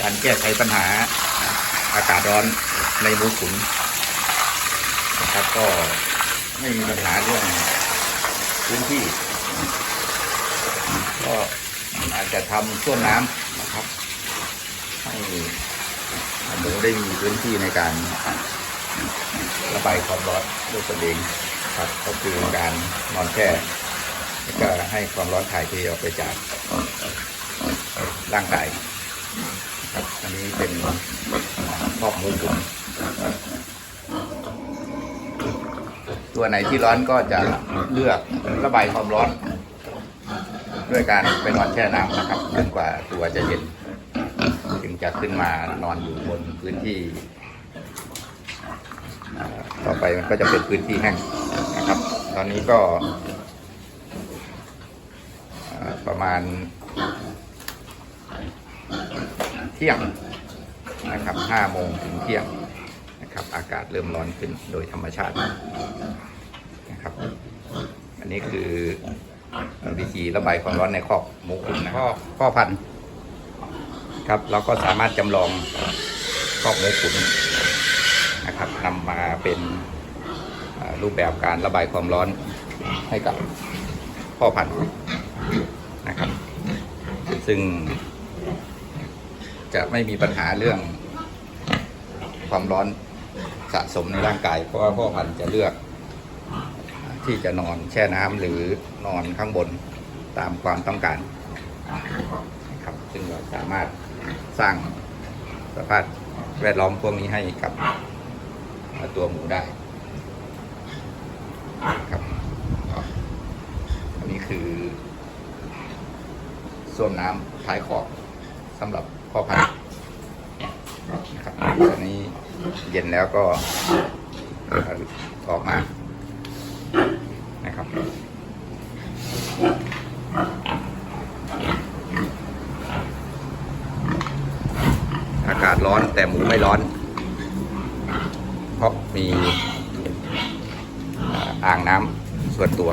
การแก้ไขปัญหาอากาศร้อนในหมูขุนนะครับ ก็ไม่มีปัญหาเรื่องพื้นที่ ก็อาจจะทำช่วงน้ำนะครับ ให้หมูได้มีพื้นที่ในการระบายความร้อนด้วยตนเองครับก็คือการนอนแช่แล้วก็ให้ความร้อนถ่ายเทออกไปจากร่างกาย อันนี้เป็นครอบหมูขุนตัวไหนที่ร้อนก็จะเลือกระบายความร้อน ด้วยการไปนอนแช่น้ำนะครับจนกว่าตัวจะเย็น ถึงจะขึ้นมานอนอยู่บนพื้นที่ ต่อไปมันก็จะเป็นพื้นที่แห้งนะครับ ตอนนี้ก็ประมาณ เที่ยงนะครับห้าโมงถึงเที่ยงนะครับ อากาศเริ่มร้อนขึ้นโดยธรรมชาตินะครับ อันนี้คือวิธีระบายความร้อนในคอกหมูขุนนะข้อข้อพันธุ์ครับ เราก็สามารถจำลองครอบหมูขุนนะครับนำมาเป็นอ่ารูปแบบการระบายความร้อนให้กับพ่อพันธุ์นะครับ ซึ่ง จะไม่มีปัญหาเรื่องความร้อนสะสมในร่างกาย เพราะว่าพ่อพันธุ์จะเลือก ที่จะนอนแช่น้ำหรือนอนข้างบนตามความต้องการนะครับซึ่งเราสามารถสร้างสภาพแวดล้อมพวกนี้ให้กับตัวหมูได้ครับอันนี้คือส้วมน้ำท้ายขอบ สำหรับพ่อพันธุ์นะครับตอนนี้เย็นแล้วก็ออกมานะครับอากาศร้อนแต่หมูไม่ร้อน เพราะมีอ่างน้ำส่วนตัว